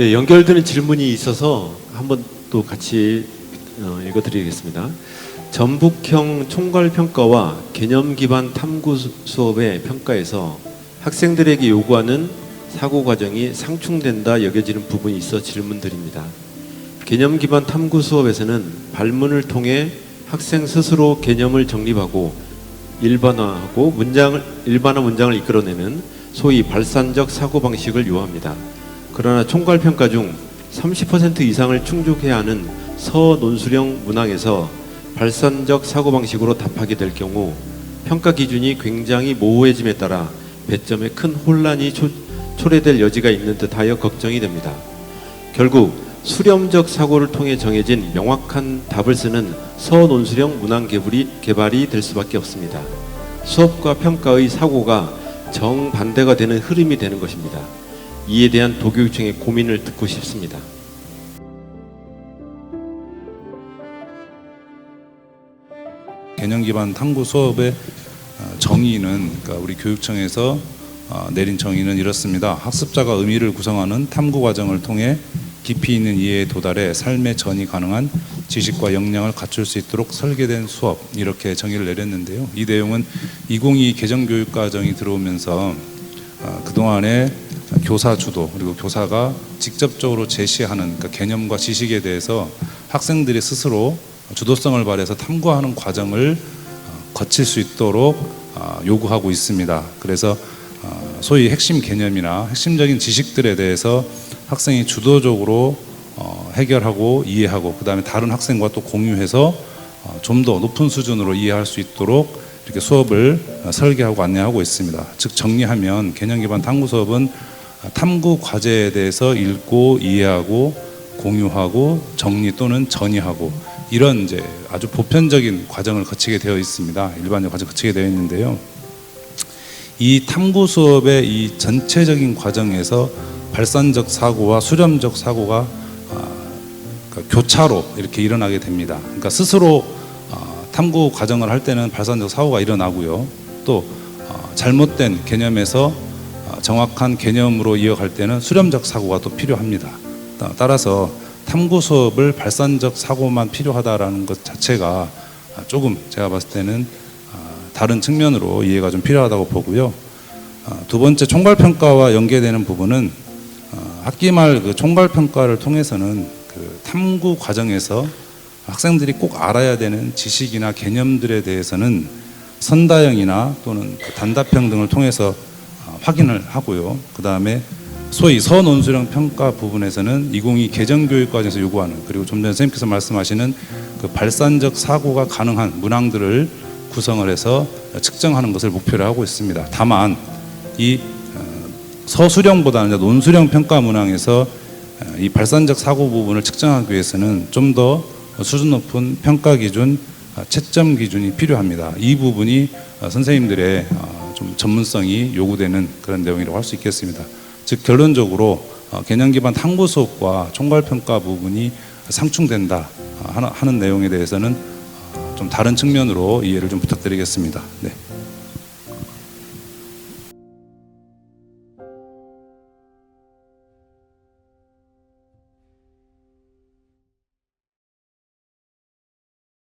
네, 연결되는 질문이 있어서 한번 또 같이 어, 읽어드리겠습니다. 전북형 총괄 평가와 개념 기반 탐구 수- 수업의 평가에서 학생들에게 요구하는 사고 과정이 상충된다 여겨지는 부분이 있어 질문드립니다. 개념 기반 탐구 수업에서는 발문을 통해 학생 스스로 개념을 정립하고 일반화하고 문장을 일반화 문장을 이끌어내는 소위 발산적 사고 방식을 요합니다. 그러나 총괄 평가 중 30% 이상을 충족해야 하는 서논술형 문항에서 발산적 사고 방식으로 답하게 될 경우 평가 기준이 굉장히 모호해짐에 따라 배점에 큰 혼란이 초, 초래될 여지가 있는 듯하여 걱정이 됩니다. 결국 수렴적 사고를 통해 정해진 명확한 답을 쓰는 서논술형 문항 개발이, 개발이 될 수밖에 없습니다. 수업과 평가의 사고가 정반대가 되는 흐름이 되는 것입니다. 이에 대한 도교육청의 고민을 듣고 싶습니다. 개념 기반 탐구 수업의 어, 정의는 그러니까 우리 교육청에서 어, 내린 정의는 이렇습니다. 학습자가 의미를 구성하는 탐구 과정을 통해 깊이 있는 이해에 도달해 삶의 전이 가능한 지식과 역량을 갖출 수 있도록 설계된 수업 이렇게 정의를 내렸는데요. 이 내용은 2022 개정 교육 과정이 들어오면서 어, 그동안에 교사 주도 그리고 교사가 직접적으로 제시하는 그러니까 개념과 지식에 대해서 학생들이 스스로 주도성을 발휘해서 탐구하는 과정을 어, 거칠 수 있도록 어, 요구하고 있습니다. 그래서 어, 소위 핵심 개념이나 핵심적인 지식들에 대해서 학생이 주도적으로 어, 해결하고 이해하고 그 다음에 다른 학생과 또 공유해서 좀 더 높은 수준으로 이해할 수 있도록 이렇게 수업을 어, 설계하고 안내하고 있습니다. 즉 정리하면 개념 기반 탐구 수업은 어, 탐구 과제에 대해서 읽고 이해하고 공유하고 정리 또는 전이하고 이런 이제 아주 보편적인 과정을 거치게 되어 있습니다. 일반적 과정 거치게 되어 있는데요. 이 탐구 수업의 이 전체적인 과정에서 발산적 사고와 수렴적 사고가 아, 그러니까 교차로 이렇게 일어나게 됩니다. 그러니까 스스로 어, 탐구 과정을 할 때는 발산적 사고가 일어나고요. 또 어, 잘못된 개념에서 어, 정확한 개념으로 이어갈 때는 수렴적 사고가 또 필요합니다. 따- 따라서 탐구 수업을 발산적 사고만 필요하다라는 것 자체가 아, 조금 제가 봤을 때는 아, 다른 측면으로 이해가 좀 필요하다고 보고요. 아, 두 번째 총괄 평가와 연계되는 부분은 어, 학기 말 그 총괄 평가를 통해서는 그 탐구 과정에서 학생들이 꼭 알아야 되는 지식이나 개념들에 대해서는 선다형이나 또는 그 단답형 등을 통해서 어, 확인을 하고요. 그 다음에 소위 서논술형 평가 부분에서는 2022 개정 교육 과정에서 요구하는 그리고 좀 전에 선생님께서 말씀하시는 그 발산적 사고가 가능한 문항들을 구성을 해서 측정하는 것을 목표로 하고 있습니다. 다만 이 어, 이제 논술형 평가 문항에서 어, 이 발산적 사고 부분을 측정하기 위해서는 좀 더 수준 높은 평가 기준, 어, 채점 기준이 필요합니다. 이 부분이 어, 선생님들의 어, 좀 전문성이 요구되는 그런 내용이라고 할 수 있겠습니다. 즉 결론적으로 어, 개념 기반 탐구 수업과 총괄 평가 부분이 상충된다 어, 하는- 내용에 대해서는 어, 좀 다른 측면으로 이해를 좀 부탁드리겠습니다. 네.